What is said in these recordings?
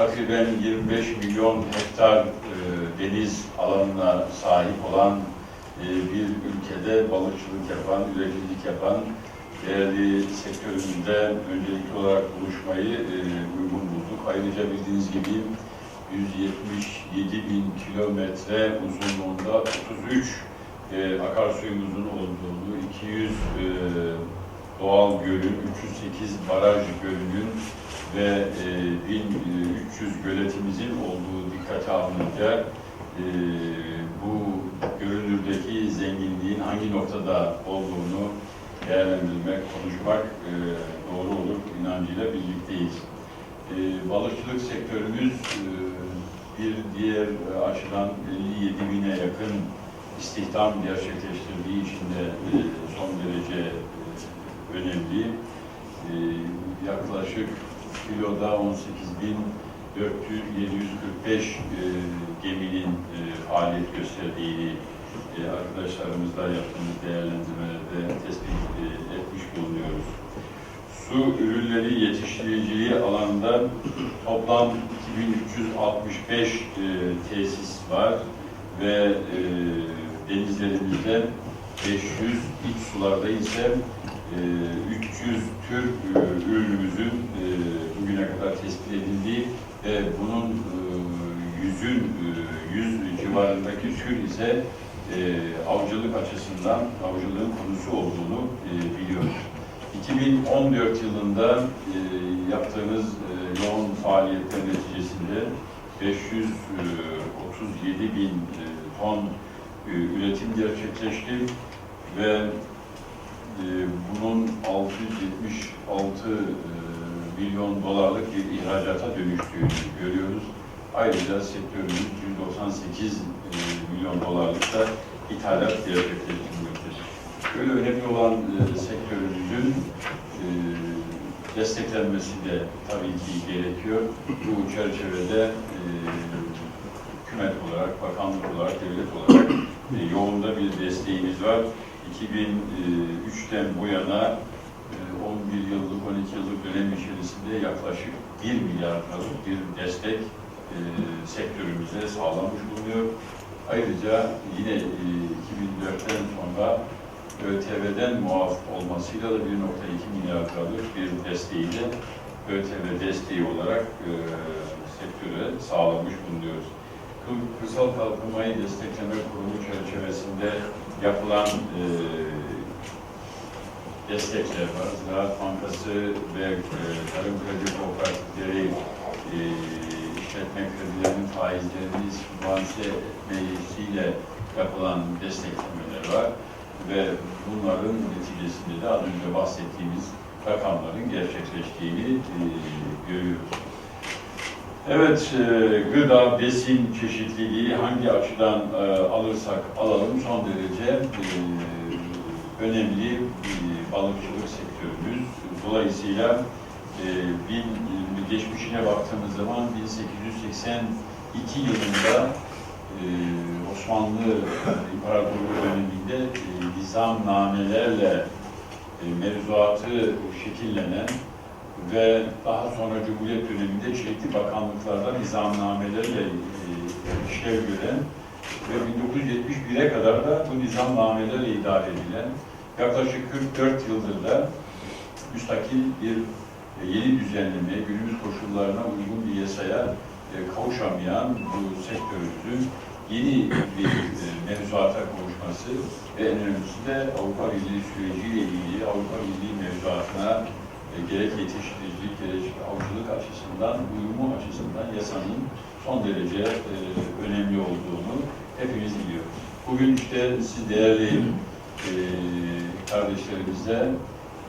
takriben 25 milyon hektar e, deniz alanına sahip olan e, bir ülkede balıkçılık yapan, üreticilik yapan değerli sektörümüzde öncelikli olarak buluşmayı e, uygun bulduk. Ayrıca bildiğiniz gibi 177 bin kilometre uzunluğunda 33 e, akarsuyumuzun olduğunu, 200 e, doğal gölün, 308 baraj gölünün ve e, 1300 göletimizin olduğu dikkate alınınca e, bu görünürdeki zenginliğin hangi noktada olduğunu değerlendirmek, konuşmak e, doğru olur inancıyla birlikteyiz. E, balıkçılık sektörümüz e, bir diğer açıdan 57 bine yakın istihdam gerçekleştirdiği için de e, son derece e, önemli. E, yaklaşık kiloda 18.745 e, geminin e, faaliyet gösterdiğini e, arkadaşlarımızla yaptığımız değerlendirmelerde tespit e, etmiş bulunuyoruz. Su ürünleri yetiştiriciliği alanında toplam 2365 e, tesis var ve e, denizlerimizde 500, iç sularda ise 300 tür e, ürünümüzün e, bugüne kadar tespit edildiği ve bunun e, yüzün yüz civarındaki tür ise avcılık açısından avcılığın konusu olduğunu biliyoruz. 2014 yılında yaptığımız yoğun faaliyetler neticesinde 537 bin ton üretim gerçekleşti ve bunun 676 e, milyon dolarlık bir ihracata dönüştüğünü görüyoruz. Ayrıca sektörümüz 198 e, milyon dolarlık da ithalat gerçekleştirmektedir. Böyle önemli olan e, sektörümüzün desteklenmesi de tabii ki gerekiyor. Bu çerçevede hükümet olarak, bakanlık olarak, devlet olarak e, yoğun da bir desteğimiz var. 2003'ten bu yana e, 11 yıllık, 12 yıllık dönem içerisinde yaklaşık 1 milyar liralık bir destek e, sektörümüze sağlanmış bulunuyor. Ayrıca yine e, 2004'ten sonra ÖTV'den muaf olmasıyla da 1.2 milyar liralık bir desteği de ÖTV desteği olarak e, sektöre sağlamış bulunuyoruz. Kır- Kırsal Kalkınmayı Destekleme Kurumu çerçevesinde yapılan e, destekler var. Ziraat Bankası ve e, Tarım Kredi Kooperatifleri e, işletme kredilerinin faizlerini sübvanse etmesiyle yapılan desteklemeler var ve bunların neticesinde de az önce bahsettiğimiz rakamların gerçekleştiğini e, görüyoruz. Evet, e, gıda, besin çeşitliliği hangi açıdan e, alırsak alalım son derece e, önemli balıkçılık sektörümüz. Dolayısıyla geçmişine baktığımız zaman 1882 yılında Osmanlı İmparatorluğu döneminde nizamnamelerle mevzuatı şekillenen ve daha sonra Cumhuriyet döneminde çeşitli bakanlıklarda nizamnamelerle e, işlev gören ve 1971'e kadar da bu nizamnamelerle idare edilen yaklaşık 44 yıldır da müstakil bir e, yeni düzenleme, günümüz koşullarına uygun bir yasaya e, kavuşamayan bu sektörümüzün yeni bir mevzuata kavuşması ve en önemlisi de Avrupa Birliği süreciyle ilgili Avrupa Birliği mevzuatına gerek yetiştiricilik, gerek avcılık açısından, uyumu açısından yasanın son derece e, önemli olduğunu hepimiz biliyoruz. Bugün işte siz değerli e, kardeşlerimizle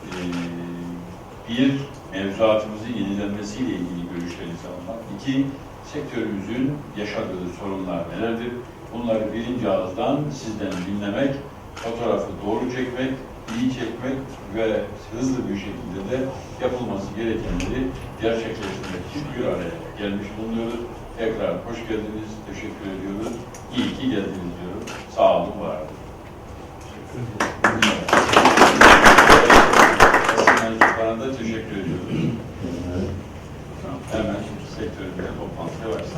e, bir mevzuatımızın yenilenmesiyle ilgili görüşlerinizi almak. İki, sektörümüzün yaşadığı sorunlar nelerdir? Bunları birinci ağızdan sizden dinlemek, fotoğrafı doğru çekmek, iyi çekmek ve hızlı bir şekilde de yapılması gerekenleri gerçekleştirmek için bir araya gelmiş bulunuyoruz. Tekrar hoş geldiniz, teşekkür ediyoruz. İyi ki geldiniz diyorum. Sağ olun, var olun.